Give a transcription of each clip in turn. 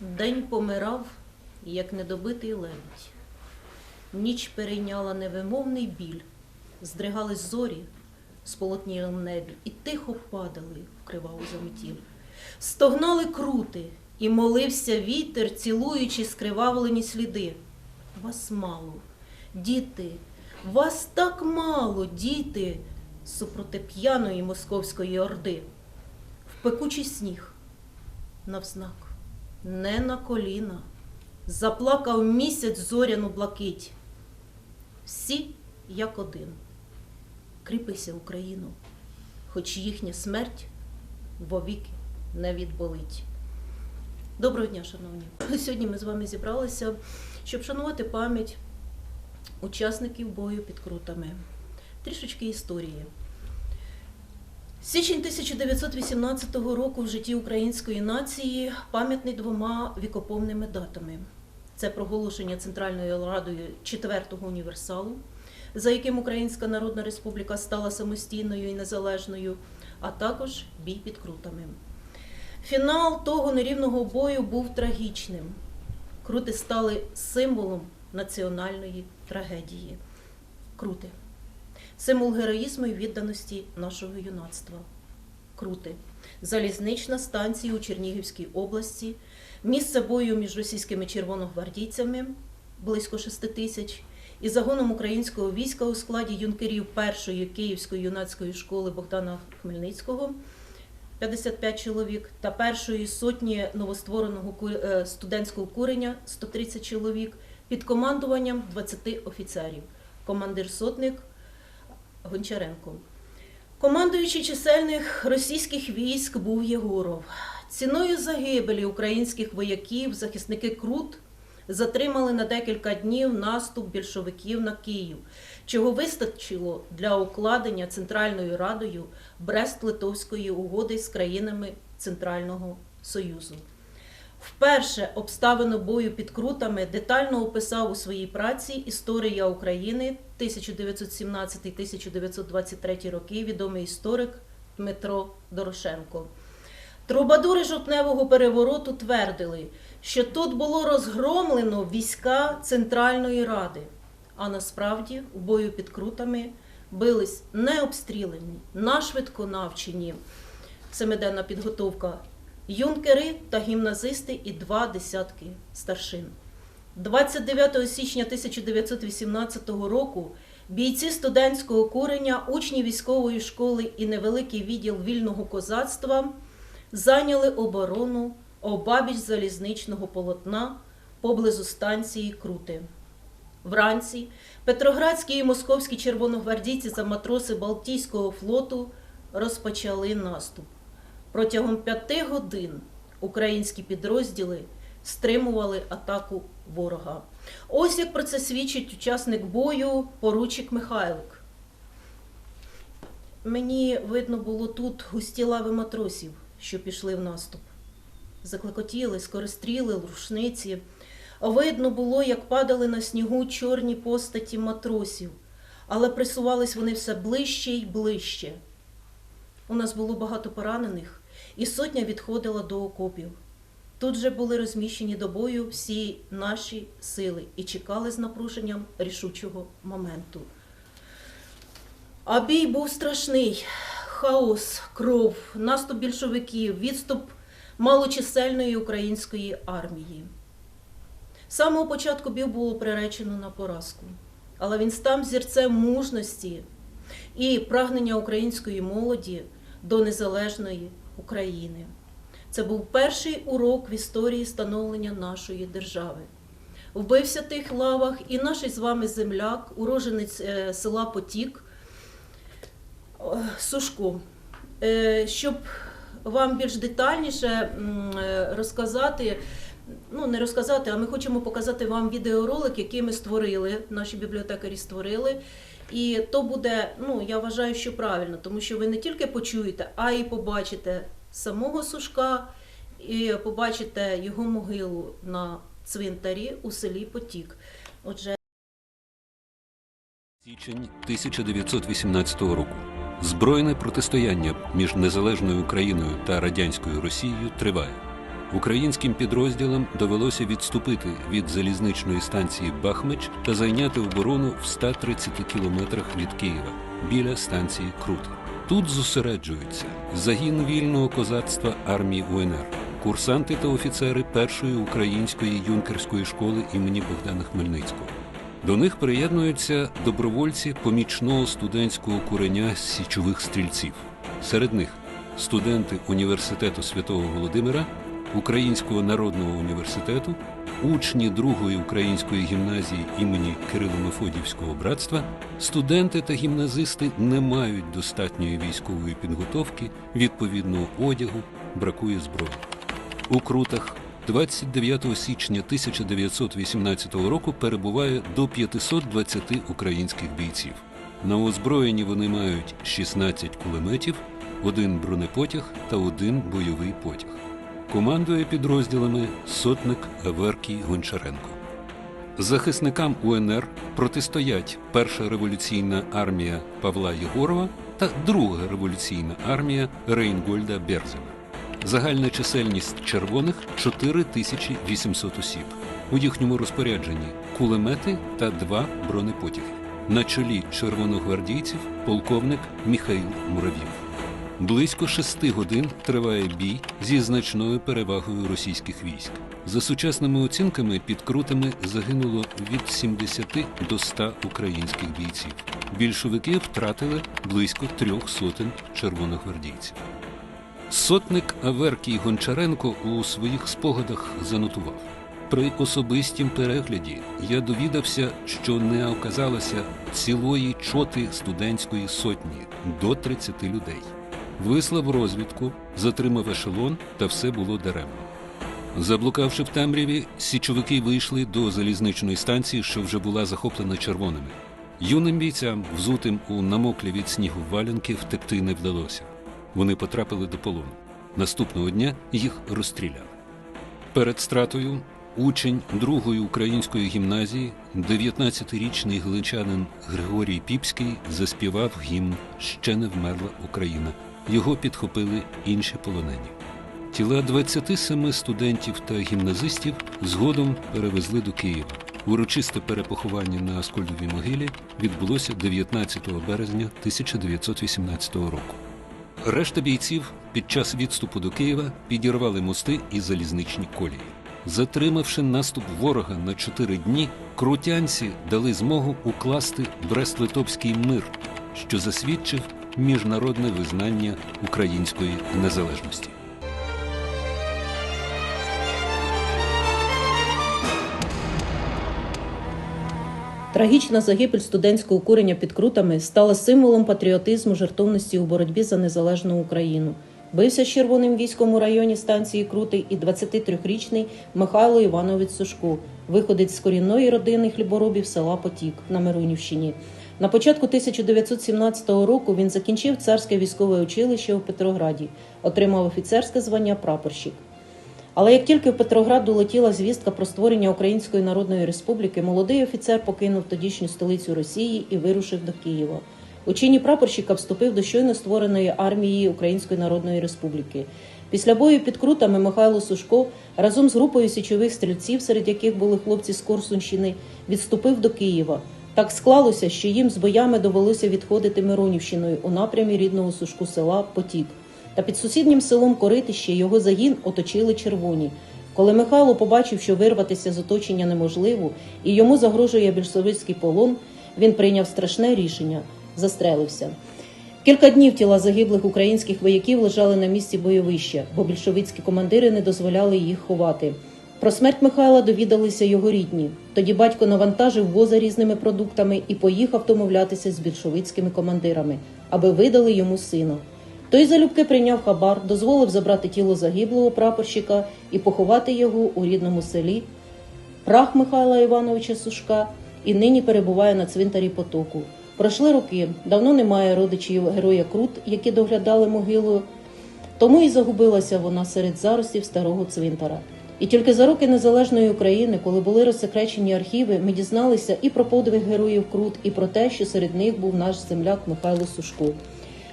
День помирав, як недобитий лебідь. Ніч перейняла невимовний біль, здригались зорі в сполотнілому небі і тихо падали в криваву заметіль. Стогнали крути, і молився вітер, цілуючи скривавлені сліди. Вас мало, діти, вас так мало, діти, супроти п'яної московської орди. В пекучий сніг, навзнак, не на коліна, заплакав місяць зоряну блакить. Всі як один. Кріпися, Україну, хоч їхня смерть вовіки не відболить. Доброго дня, шановні. Сьогодні ми з вами зібралися, щоб шанувати пам'ять учасників бою під крутами. Трішечки історії. Січень 1918 року в житті української нації пам'ятний двома вікоповними датами. Це проголошення Центральною Радою четвертого універсалу, за яким Українська Народна Республіка стала самостійною і незалежною, а також бій під крутами. Фінал того нерівного бою був трагічним. Крути стали символом національної трагедії. Крути символ героїзму і відданості нашого юнацтва. Крути. Залізнична станція у Чернігівській області, місце бою між російськими червоногвардійцями близько 6 тисяч і загоном українського війська у складі юнкерів першої Київської юнацької школи Богдана Хмельницького 55 чоловік та першої сотні новоствореного е, студентського курення 130 чоловік під командуванням 20 офіцерів. Командир сотник Гончаренко. Командуючий чисельних російських військ був Єгоров. Ціною загибелі українських вояків захисники Крут затримали на декілька днів наступ більшовиків на Київ, чого вистачило для укладення Центральною Радою Брест-Литовської угоди з країнами Центрального Союзу. Вперше обставину бою під крутами детально описав у своїй праці Історія України 1917-1923 роки відомий історик Дмитро Дорошенко. Трубадури жовтневого перевороту твердили, що тут було розгромлено війська Центральної Ради, а насправді у бою під крутами бились не обстріляні, нашвидко навчені семиденна підготовка юнкери та гімназисти і два десятки старшин. 29 січня 1918 року бійці студентського курення, учні військової школи і невеликий відділ вільного козацтва зайняли оборону обабіч залізничного полотна поблизу станції Крути. Вранці Петроградські і московські червоногвардійці та матроси Балтійського флоту розпочали наступ. Протягом п'яти годин українські підрозділи стримували атаку ворога. Ось як про це свідчить учасник бою поручик Михайлик. Мені видно було тут густі лави матросів, що пішли в наступ. Заклекотіли, скористріли, рушниці. Видно було, як падали на снігу чорні постаті матросів, але присувались вони все ближче й ближче. У нас було багато поранених, і сотня відходила до окопів. Тут же були розміщені до бою всі наші сили і чекали з напруженням рішучого моменту. А бій був страшний. Хаос, кров, наступ більшовиків, відступ малочисельної української армії. З самого початку бій було приречено на поразку, але він став зірцем мужності і прагнення української молоді до незалежної України. Це був перший урок в історії становлення нашої держави. Вбився в тих лавах і наш з вами земляк, уроженець е, села Потік е, Сушко. Е, Щоб вам більш детальніше розказати, ну не розказати, а ми хочемо показати вам відеоролик, який ми створили, наші бібліотекарі створили. І то буде, ну я вважаю, що правильно, тому що ви не тільки почуєте, а й побачите самого Сушка, і побачите його могилу на цвинтарі у селі Потік. Отже, Січень 1918 року. Збройне протистояння між незалежною Україною та радянською Росією триває. Українським підрозділам довелося відступити від залізничної станції Бахмич та зайняти оборону в 130 кілометрах від Києва біля станції Крута. Тут зосереджуються загін вільного козацтва армії УНР, курсанти та офіцери першої української юнкерської школи імені Богдана Хмельницького. До них приєднуються добровольці помічного студентського куреня січових стрільців. Серед них студенти університету святого Володимира, Українського народного університету, учні другої української гімназії імені Кирило-Мефодіївського братства, студенти та гімназисти не мають достатньої військової підготовки, відповідного одягу, бракує зброї. У Крутах 29 січня 1918 року перебуває до 520 українських бійців. На озброєнні вони мають 16 кулеметів, один бронепотяг та один бойовий потяг. Командує підрозділами сотник Аверкій Гончаренко. Захисникам УНР протистоять Перша революційна армія Павла Єгорова та Друга революційна армія Рейнгольда Берзена. Загальна чисельність червоних 4800 осіб. У їхньому розпорядженні кулемети та два бронепотяги. На чолі червоногвардійців полковник Міхаїл Муравів. Близько шести годин триває бій зі значною перевагою російських військ. За сучасними оцінками під крутами загинуло від 70 до 100 українських бійців. Більшовики втратили близько трьох сотень червоногвардійців. Сотник Аверкій Гончаренко у своїх спогадах занотував. При особистім перегляді я довідався, що не оказалося цілої чоти студентської сотні до 30 людей. Вислав розвідку, затримав ешелон, та все було даремно. Заблукавши в темряві, січовики вийшли до залізничної станції, що вже була захоплена червоними. Юним бійцям, взутим у намоклі від снігу валянки, втекти не вдалося. Вони потрапили до полону. Наступного дня їх розстріляли. Перед стратою учень другої української гімназії, 19-річний гличанин Григорій Піпський, заспівав гімн Ще не вмерла Україна. Його підхопили інші полонені. Тіла 27 студентів та гімназистів згодом перевезли до Києва. Урочисте перепоховання на Аскольдовій могилі відбулося 19 березня 1918 року. Решта бійців під час відступу до Києва підірвали мости і залізничні колії. Затримавши наступ ворога на чотири дні, крутянці дали змогу укласти Брест-Литовський мир, що засвідчив міжнародне визнання української незалежності. Трагічна загибель студентського курення під крутами стала символом патріотизму жертовності у боротьбі за незалежну Україну. Бився з червоним військом у районі станції Крутий і 23-річний Михайло Іванович Сушко, виходець з корінної родини хліборобів села Потік на Миронівщині. На початку 1917 року він закінчив царське військове училище у Петрограді, отримав офіцерське звання прапорщик. Але як тільки в Петроград долетіла звістка про створення Української Народної Республіки, молодий офіцер покинув тодішню столицю Росії і вирушив до Києва. У чині прапорщика вступив до щойно створеної армії Української Народної Республіки. Після бою під крутами Михайло Сушко разом з групою січових стрільців, серед яких були хлопці з Корсунщини, відступив до Києва. Так склалося, що їм з боями довелося відходити Миронівщиною у напрямі рідного Сушку села Потік. Та під сусіднім селом Коритище його загін оточили червоні. Коли Михайло побачив, що вирватися з оточення неможливо і йому загрожує більшовицький полон, він прийняв страшне рішення застрелився. Кілька днів тіла загиблих українських вояків лежали на місці бойовища, бо більшовицькі командири не дозволяли їх ховати. Про смерть Михайла довідалися його рідні. Тоді батько навантажив воза різними продуктами і поїхав домовлятися з більшовицькими командирами, аби видали йому сина. Той залюбки прийняв хабар, дозволив забрати тіло загиблого прапорщика і поховати його у рідному селі. Прах Михайла Івановича Сушка і нині перебуває на цвинтарі потоку. Пройшли роки, давно немає родичів героя Крут, які доглядали могилу, тому і загубилася вона серед заростів старого цвинтара. І тільки за роки незалежної України, коли були розсекречені архіви, ми дізналися і про подвиг героїв Крут, і про те, що серед них був наш земляк Михайло Сушко.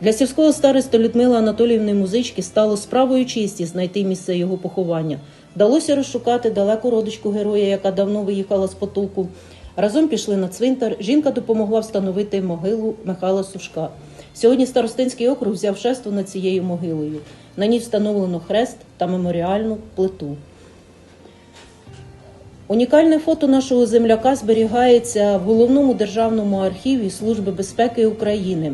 Для сільського староста Людмили Анатоліївни Музички стало справою честі знайти місце його поховання. Вдалося розшукати далеку родичку героя, яка давно виїхала з потоку. Разом пішли на цвинтар. Жінка допомогла встановити могилу Михайла Сушка. Сьогодні Старостинський округ взяв шество над цією могилою. На ній встановлено хрест та меморіальну плиту. Унікальне фото нашого земляка зберігається в головному державному архіві Служби безпеки України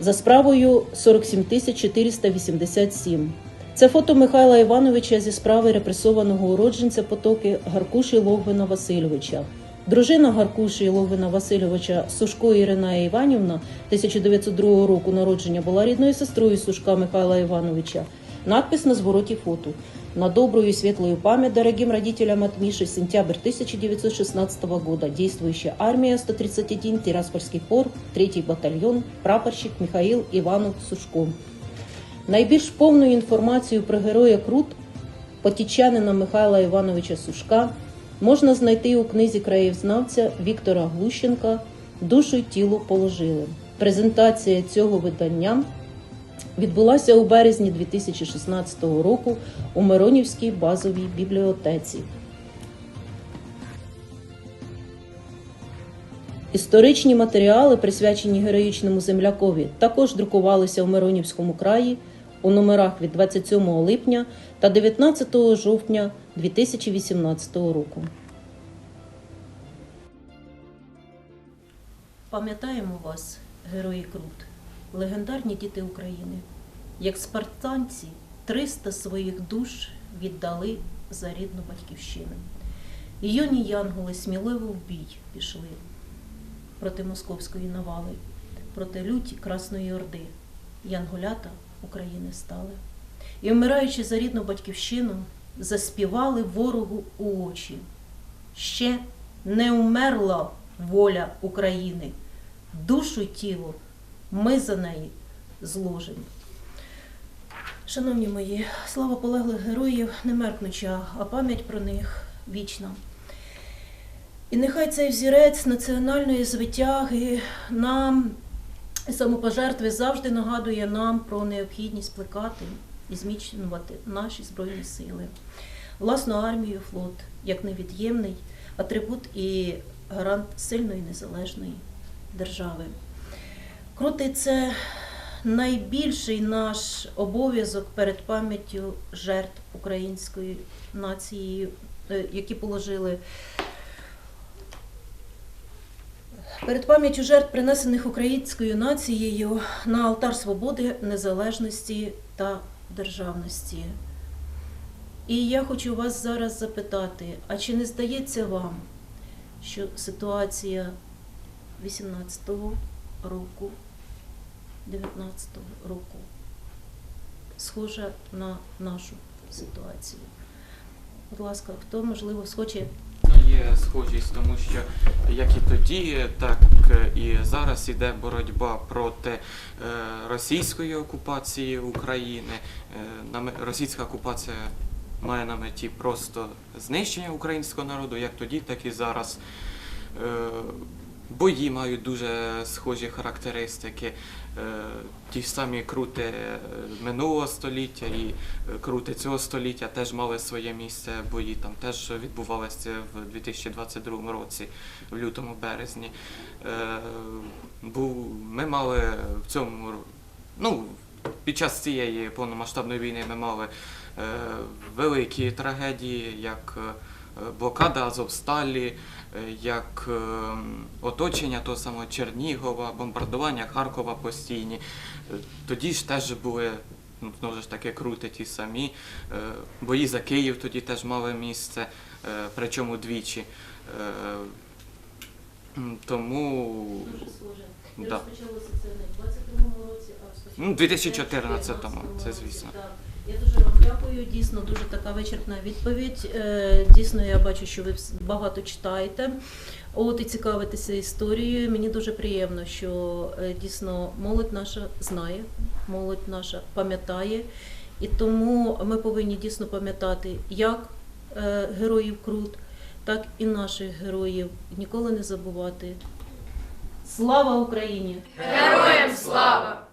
за справою 47 487. Це фото Михайла Івановича зі справи репресованого уродженця потоки Гаркуші Логвина Васильовича. Дружина Гаркуші Логвина Васильовича Сушко Ірина Іванівна 1902 року народження була рідною сестрою Сушка Михайла Івановича. Надпис на звороті фото. На добрую и светлую память дорогим родителям от Миши, сентябрь 1916 года, действующая армия 131, Тираспольский форт, 3 батальйон, прапорщик Михаил Іванов Сушко. Найбільш повну інформацію про героя Крут, потічанина Михайла Івановича Сушка, можна знайти у книзі краєзнавця Віктора Глущенка Душу й тіло положили. Презентація цього видання відбулася у березні 2016 року у Миронівській базовій бібліотеці. Історичні матеріали, присвячені героїчному землякові, також друкувалися у Миронівському краї у номерах від 27 липня та 19 жовтня 2018 року. Пам'ятаємо вас, герої Крут, легендарні діти України. Як спартанці 300 своїх душ віддали за рідну батьківщину. І юні янголи сміливо в бій пішли проти московської навали, проти люті Красної Орди. Янголята України стали. І, вмираючи за рідну батьківщину, заспівали ворогу у очі. Ще не умерла воля України, душу тіло ми за неї зложимо. Шановні мої, слава полеглих героїв не меркнуча, а пам'ять про них вічна. І нехай цей взірець національної звитяги нам самопожертви завжди нагадує нам про необхідність плекати і зміцнювати наші збройні сили, власну армію, флот як невід'ємний атрибут і гарант сильної незалежної держави. Крутий це найбільший наш обов'язок перед пам'яттю жертв української нації, е, які положили перед пам'яттю жертв, принесених українською нацією на алтар свободи, незалежності та державності. І я хочу вас зараз запитати: а чи не здається вам, що ситуація 18-го року, 19-го року схожа на нашу ситуацію? Будь ласка, хто можливо схоче Ну, Є схожість, тому що як і тоді, так і зараз іде боротьба проти е, російської окупації України. Е, Російська окупація має на меті просто знищення українського народу, як тоді, так і зараз. Бої мають дуже схожі характеристики. Е, Ті самі крути е, минулого століття і е, крути цього століття теж мали своє місце. Бої там теж відбувалися в 2022 році, в лютому березні. Ми мали в цьому ну, під час цієї повномасштабної війни ми мали великі трагедії, як блокада Азовсталі, е, як е, оточення того самого Чернігова, бомбардування Харкова постійні. Е, Тоді ж теж були ну, знову ж таки крути ті самі. Е, Бої за Київ тоді теж мали місце, е, причому двічі. Е, Тому дуже схоже? Да. розпочалося це не в 22-му році, а Ну, 2014-му, це звісно. Я дуже вам дякую. Дійсно, дуже така вичерпна відповідь. Е, Дійсно, я бачу, що ви багато читаєте. От і цікавитеся історією. Мені дуже приємно, що е, дійсно молодь наша знає, молодь наша пам'ятає. І тому ми повинні дійсно пам'ятати як е, героїв Крут, так і наших героїв. Ніколи не забувати. Слава Україні! Героям слава!